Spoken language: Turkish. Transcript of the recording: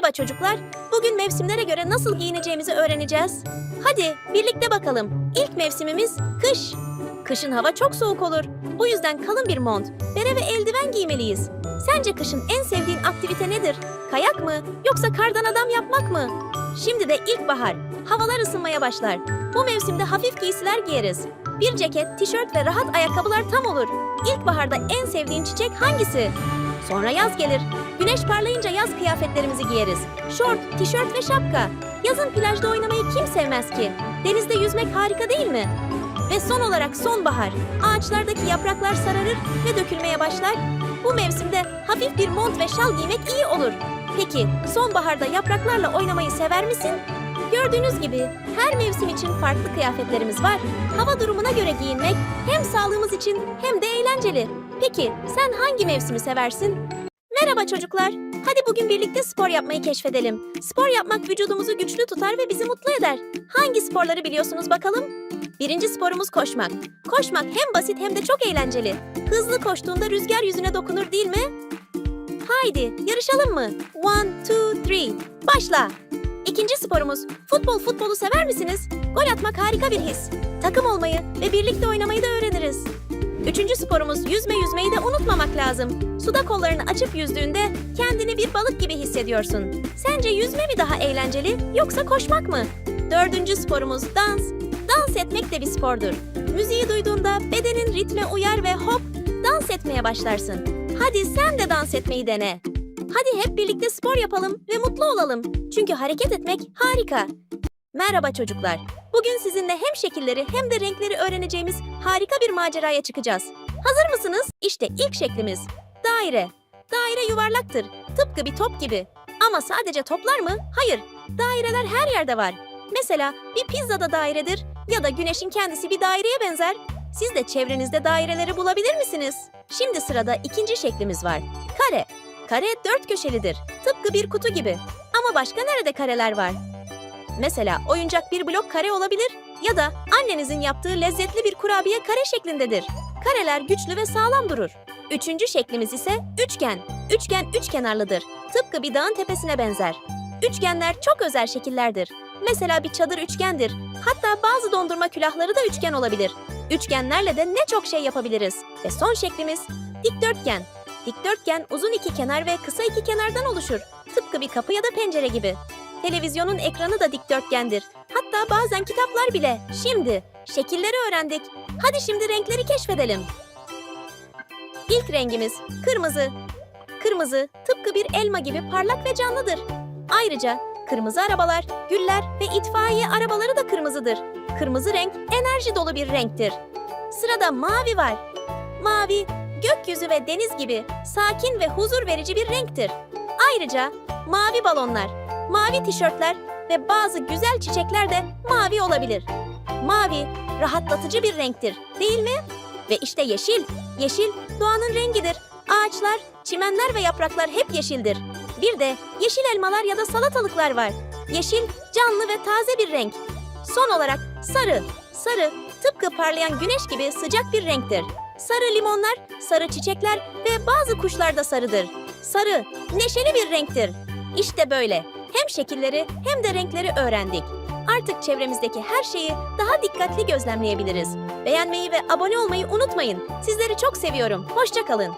Merhaba çocuklar. Bugün mevsimlere göre nasıl giyineceğimizi öğreneceğiz. Hadi birlikte bakalım. İlk mevsimimiz kış. Kışın hava çok soğuk olur. Bu yüzden kalın bir mont, bere ve eldiven giymeliyiz. Sence kışın en sevdiğin aktivite nedir? Kayak mı yoksa kardan adam yapmak mı? Şimdi de ilkbahar. Havalar ısınmaya başlar. Bu mevsimde hafif giysiler giyeriz. Bir ceket, tişört ve rahat ayakkabılar tam olur. İlkbaharda en sevdiğin çiçek hangisi? Sonra yaz gelir. Güneş parlayınca yaz kıyafetlerimizi giyeriz. Şort, tişört ve şapka. Yazın plajda oynamayı kim sevmez ki? Denizde yüzmek harika değil mi? Ve son olarak sonbahar. Ağaçlardaki yapraklar sararır ve dökülmeye başlar. Bu mevsimde hafif bir mont ve şal giymek iyi olur. Peki sonbaharda yapraklarla oynamayı sever misin? Gördüğünüz gibi her mevsim için farklı kıyafetlerimiz var. Hava durumuna göre giyinmek hem sağlığımız için hem de eğlenceli. Peki sen hangi mevsimi seversin? Merhaba çocuklar. Hadi bugün birlikte spor yapmayı keşfedelim. Spor yapmak vücudumuzu güçlü tutar ve bizi mutlu eder. Hangi sporları biliyorsunuz bakalım? Birinci sporumuz koşmak. Koşmak hem basit hem de çok eğlenceli. Hızlı koştuğunda rüzgar yüzüne dokunur değil mi? Haydi yarışalım mı? One, two, three. Başla. İkinci sporumuz futbol. Futbolu sever misiniz? Gol atmak harika bir his. Takım olmayı ve birlikte sporumuz yüzme yüzmeyi de unutmamak lazım. Suda kollarını açıp yüzdüğünde kendini bir balık gibi hissediyorsun. Sence yüzme mi daha eğlenceli yoksa koşmak mı? Dördüncü sporumuz dans. Dans etmek de bir spordur. Müziği duyduğunda bedenin ritme uyar ve hop dans etmeye başlarsın. Hadi sen de dans etmeyi dene. Hadi hep birlikte spor yapalım ve mutlu olalım. Çünkü hareket etmek harika. Merhaba çocuklar. Bugün sizinle hem şekilleri hem de renkleri öğreneceğimiz harika bir maceraya çıkacağız. Hazır mısınız? İşte ilk şeklimiz. Daire. Daire yuvarlaktır. Tıpkı bir top gibi. Ama sadece toplar mı? Hayır. Daireler her yerde var. Mesela bir pizza da dairedir ya da güneşin kendisi bir daireye benzer. Siz de çevrenizde daireleri bulabilir misiniz? Şimdi sırada ikinci şeklimiz var. Kare. Kare dört köşelidir. Tıpkı bir kutu gibi. Ama başka nerede kareler var? Mesela oyuncak bir blok kare olabilir ya da annenizin yaptığı lezzetli bir kurabiye kare şeklindedir. Kareler güçlü ve sağlam durur. Üçüncü şeklimiz ise üçgen. Üçgen üç kenarlıdır. Tıpkı bir dağın tepesine benzer. Üçgenler çok özel şekillerdir. Mesela bir çadır üçgendir. Hatta bazı dondurma külahları da üçgen olabilir. Üçgenlerle de ne çok şey yapabiliriz. Ve son şeklimiz dikdörtgen. Dikdörtgen uzun iki kenar ve kısa iki kenardan oluşur. Tıpkı bir kapı ya da pencere gibi. Televizyonun ekranı da dikdörtgendir. Hatta bazen kitaplar bile. Şimdi şekilleri öğrendik. Hadi şimdi renkleri keşfedelim. İlk rengimiz kırmızı. Kırmızı tıpkı bir elma gibi parlak ve canlıdır. Ayrıca kırmızı arabalar, güller ve itfaiye arabaları da kırmızıdır. Kırmızı renk enerji dolu bir renktir. Sırada mavi var. Mavi gökyüzü ve deniz gibi sakin ve huzur verici bir renktir. Ayrıca mavi balonlar, mavi tişörtler ve bazı güzel çiçekler de mavi olabilir. Mavi rahatlatıcı bir renktir, değil mi? Ve işte yeşil. Yeşil doğanın rengidir. Ağaçlar, çimenler ve yapraklar hep yeşildir. Bir de yeşil elmalar ya da salatalıklar var. Yeşil canlı ve taze bir renk. Son olarak sarı. Sarı tıpkı parlayan güneş gibi sıcak bir renktir. Sarı limonlar, sarı çiçekler ve bazı kuşlar da sarıdır. Sarı neşeli bir renktir. İşte böyle. Hem şekilleri hem de renkleri öğrendik. Artık çevremizdeki her şeyi daha dikkatli gözlemleyebiliriz. Beğenmeyi ve abone olmayı unutmayın. Sizleri çok seviyorum. Hoşça kalın.